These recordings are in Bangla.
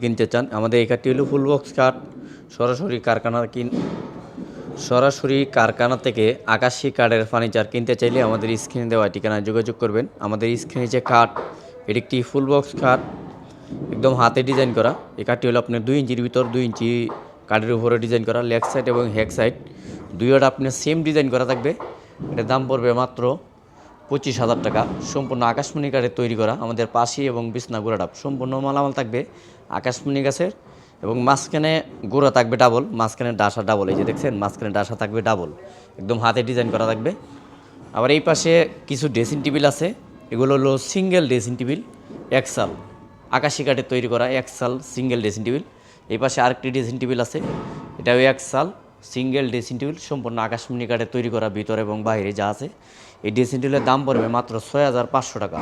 কিনতে চান, আমাদের এই কাঠটি হলো ফুল বক্স কাঠ সরাসরি কারখানার কিন, সরাসরি কারখানা থেকে আকাশি কাঠের ফার্নিচার কিনতে চাইলে আমাদের স্ক্রিনে দেওয়া ঠিকানায় যোগাযোগ করবেন। আমাদের স্ক্রিনে যে কাঠ এটি একটি ফুল বক্স কাঠ একদম হাতে ডিজাইন করা। এই কাঠটি হলো আপনার দুই ইঞ্চির ভিতর দুই ইঞ্চি কাঠের উপরে ডিজাইন করা, লেগ সাইড এবং হেক সাইড দুইটা আপনার সেম ডিজাইন করা থাকবে। এটার দাম পড়বে মাত্র পঁচিশ হাজার টাকা। সম্পূর্ণ আকাশমণি কাঠের তৈরি করা। আমাদের পাশি এবং বিছনা গোড়া ডাব সম্পূর্ণ মালামাল থাকবে আকাশমণি গাছের এবং মাঝখানে গোড়া থাকবে ডাবল, মাঝখানে ডাসা ডাবল। এই যে দেখছেন, মাঝখানে ডাসা থাকবে ডাবল। একদম হাতে ডিজাইন করা থাকবে। আবার এই পাশে কিছু ড্রেসিং টেবিল আছে। এগুলো হলো সিঙ্গেল ড্রেসিং টেবিল, একসাল। আকাশি কাঠের তৈরি করা একসাল সিঙ্গেল ড্রেসিং টেবিল। এই পাশে আরেকটি ড্রেসিং টেবিল আছে। এটাও একসাল। সিঙ্গেল ড্রেসিং টেবিল, সম্পূর্ণ আকাশমণি কাঠে তৈরি করা ভিতরে এবং বাইরে যা আছে। এই ড্রেসিং টেবিলের দাম পড়বে মাত্র ছয় হাজার পাঁচশো টাকা।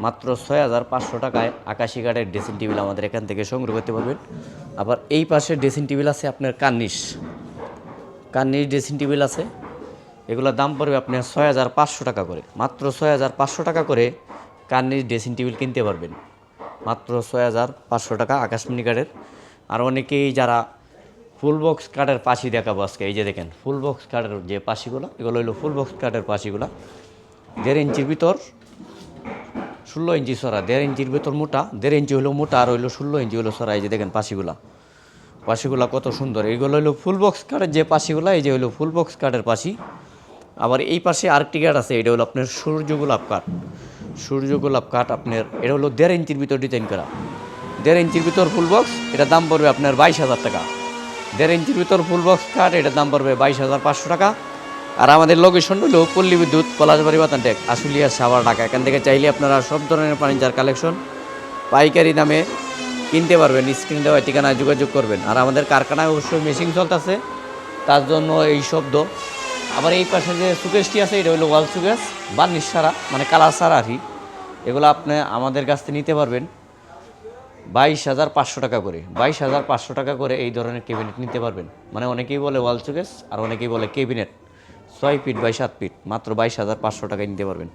মাত্র ছয় হাজার পাঁচশো টাকায় আকাশি কাঠের ড্রেসিং টেবিল আমাদের এখান থেকে সংগ্রহ করতে পারবেন। আবার এই পাশে ড্রেসিং টেবিল আছে আপনার কার্নিশ। কার্নিশ ড্রেসিং টেবিল আছে। এগুলোর দাম পড়বে আপনার ছয় হাজার পাঁচশো টাকা করে। মাত্র ছয় হাজার পাঁচশো টাকা করে কার্নিশ ড্রেসিং টেবিল কিনতে পারবেন। মাত্র ছয় হাজার পাঁচশো টাকা আকাশমণি কাঠের। আর অনেকেই যারা ফুল বক্স কাঠের পাশি দেখাবো আজকে, এই যে দেখেন, ফুল বক্স কাঠের যে পাশিগুলো, এগুলো হলো ফুল বক্স কাঠের পাশিগুলো। দেড় ইঞ্চির ভিতর ষোলো ইঞ্চি সরা, দেড় ইঞ্চির ভিতর মোটা, দেড় ইঞ্চি হলো মোটা আর হইল ষোলো ইঞ্চি হলো সরা, এই যে দেখেন পাশিগুলা। পাশিগুলা কত সুন্দর এইগুলো হলো ফুল বক্স কাঠের যে পাশিগুলা, এই যে হলো ফুল বক্স কাঠের পাশি। আবার এই পাশে আরেকটি কাঠ আছে, এটা হলো আপনার সূর্য গোলাপ কাঠ। সূর্য গোলাপ কাঠ আপনার, এটা হলো দেড় ইঞ্চির ভিতর ডিজাইন করা। দেড় ইঞ্চির ভিতর ফুল বক্স এটা দাম পড়বে আপনার বাইশ হাজার টাকা। দেড় ইঞ্চির ভিতর ফুল বক্স কাঠ এটার দাম পড়বে বাইশ হাজার পাঁচশো টাকা। আর আমাদের লোকেশন হলো পল্লী বিদ্যুৎ, পলাশবাড়ি, বাতানটেক, আশুলিয়া, সাভার, ঢাকা। এখান থেকে চাইলে আপনারা সব ধরনের ফার্নিচার কালেকশন পাইকারি দামে কিনতে পারবেন। স্ক্রিন দেওয়া ঠিকানায় যোগাযোগ করবেন। আর আমাদের কারখানায় অবশ্যই মেশিন চলতেছে, তার জন্য এই শব্দ। আবার এই পাশে যে সুকেশটি আছে, এটা হলো ওয়াল সুকেশ, বার্নিশ সারা মানে কালার সারা আর কি। এগুলো আপনি আমাদের কাছ থেকে নিতে পারবেন। বাইশ হাজার পাঁচশো টাকা করে। বাইশ হাজার পাঁচশো টাকা করে এই ধরনের ক্যাবিনেট নিতে পারবেন। মানে অনেকেই বলে ওয়াল চুকেস, আর অনেকেই বলে ক্যাবিনেট ছয় ফিট বাই সাত ফিট মাত্র বাইশ হাজার পাঁচশো টাকায় নিতে পারবেন।